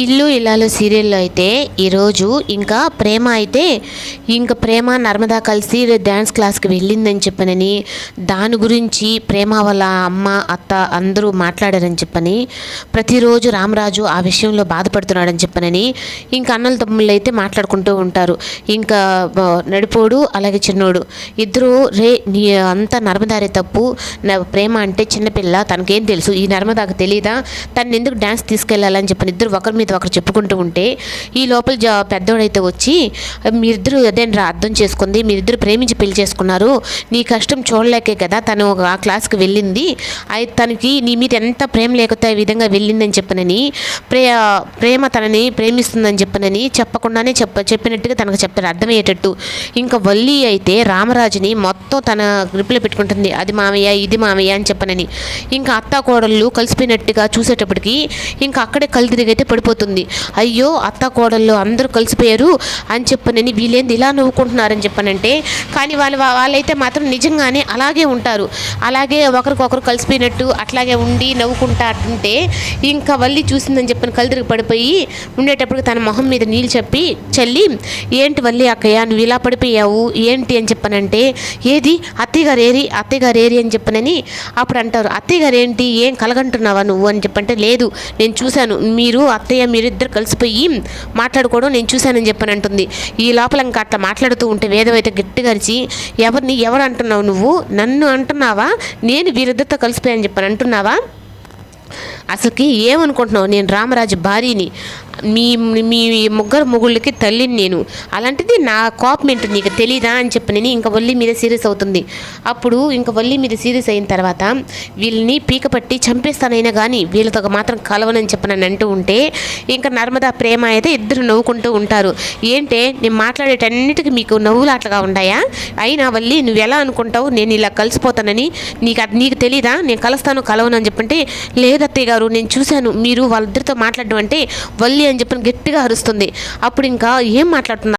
ఇల్లు ఇలాలు సీరియల్లో అయితే ఈరోజు ఇంకా ప్రేమ అయితే ఇంకా ప్రేమ నర్మదా కలిసి డ్యాన్స్ క్లాస్కి వెళ్ళిందని చెప్పనని దాని గురించి ప్రేమ వాళ్ళ అమ్మ అత్త అందరూ మాట్లాడారని చెప్పని ప్రతిరోజు రామరాజు ఆ విషయంలో బాధపడుతున్నాడని చెప్పనని ఇంకా అన్నల తమ్ముళ్ళు అయితే మాట్లాడుకుంటూ ఉంటారు. ఇంకా నడిపోడు అలాగే చిన్నోడు. ఇద్దరు రే నీ అంతా నర్మదారే తప్పు నా ప్రేమ అంటే చిన్నపిల్ల తనకేం తెలుసు? ఈ నర్మదాకు తెలియదా తను ఎందుకు డ్యాన్స్ తీసుకెళ్ళాలని చెప్పని ఇద్దరు ఒకరి మీద ఒకరు చెప్పుకుంటూ ఉంటే ఈ లోపల జా పెద్దోడైతే వచ్చి మీరిద్దరు అదేంట్రా అర్థం చేసుకుంది మీరిద్దరు ప్రేమించి పెళ్ళి చేసుకున్నారు నీ కష్టం చూడలేకే కదా తను ఆ క్లాస్కి వెళ్ళింది అది తనకి నీ మీద ఎంత ప్రేమ లేకపోతే ఈ విధంగా వెళ్ళిందని చెప్పనని ప్రే ప్రేమ తనని ప్రేమిస్తుందని చెప్పనని చెప్పకుండానే చెప్ప చెప్పినట్టుగా తనకు చెప్పారు అర్థమయ్యేటట్టు. ఇంకా వల్లి అయితే రామరాజుని మొత్తం తన గ్రిప్లో పెట్టుకుంటుంది అది మామయ్య ఇది మామయ్య అని చెప్పనని. ఇంకా అత్త కోడళ్ళు కలిసిపోయినట్టుగా చూసేటప్పటికి ఇంకా అక్కడే కళ్ళు తిరిగి అయితే పడిపోతుంది అయ్యో అత్త కోడళ్ళు అందరూ కలిసిపోయారు అని చెప్పనని వీళ్ళేంది ఇలా నవ్వుకుంటున్నారని చెప్పనంటే కానీ వాళ్ళు వాళ్ళైతే మాత్రం నిజంగానే అలాగే ఉంటారు. అలాగే ఒకరికొకరు కలిసిపోయినట్టు అట్లాగే ఉండి నవ్వుకుంటా ఉంటే ఇంకా వల్లి చూసిందని చెప్పని కళ్ళు పడిపోయి ఉండేటప్పుడు తన మొహం మీద నీళ్ళు చెప్పి చల్లి ఏంటి వల్లి అక్కయ్య నువ్వు ఇలా పడిపోయావు? ఏంటి? అని చెప్పనంటే ఏది? అత్తయ్యగారు ఏరి అత్తయ్యగారు ఏరి అని చెప్పనని అప్పుడు అంటారు అత్తయ్యగారు ఏంటి ఏం కలగంటున్నావా నువ్వు? అని చెప్పంటే లేదు నేను చూశాను. మీరు అత్తయ్య మీరిద్దరు కలిసిపోయి మాట్లాడుకోవడం నేను చూశానని చెప్పని అంటుంది ఈ లోపల ఇంకా అట్లా మాట్లాడుతూ ఉంటే వేదవైతే అయితే గట్టిగా అరిచి ఎవరిని ఎవరు అంటున్నావు నువ్వు? నన్ను అంటున్నావా? నేను వీరిద్దరితో కలిసిపోయాని చెప్పని అంటున్నావా? అసలుకి ఏమనుకుంటున్నావు? నేను రామరాజు భార్యని. మీ మీ ముగ్గురు ముగ్గుళ్ళకి తల్లిని నేను. అలాంటిది నా కోపం ఏంటో నీకు తెలీదా అని చెప్పి నేను ఇంకా వల్లి మీద సీరియస్ అవుతుంది. అప్పుడు ఇంకా వల్లి మీద సీరియస్ అయిన తర్వాత వీళ్ళని పీకపట్టి చంపేస్తానైనా కానీ వీళ్ళతో మాత్రం కలవనని చెప్పి నన్ను అంటూ ఉంటే ఇంకా నర్మదా ప్రేమ అయితే ఇద్దరు నవ్వుకుంటూ ఉంటారు. ఏంటే నేను మాట్లాడేటన్నిటికీ మీకు నవ్వులాటగా ఉన్నాయా అయినా వల్లి నువ్వు ఎలా అనుకుంటావు? నేను ఇలా కలిసిపోతానని నీకు అది నీకు తెలీదా? నేను కలుస్తాను కలవను అని చెప్పంటే లేదత్తయ్య గారు నేను చూశాను మీరు వాళ్ళిద్దరితో మాట్లాడడం అంటే వల్లి అని చెప్పని గట్టిగా అరుస్తుంది. అప్పుడు ఇంకా ఏం మాట్లాడుతున్నా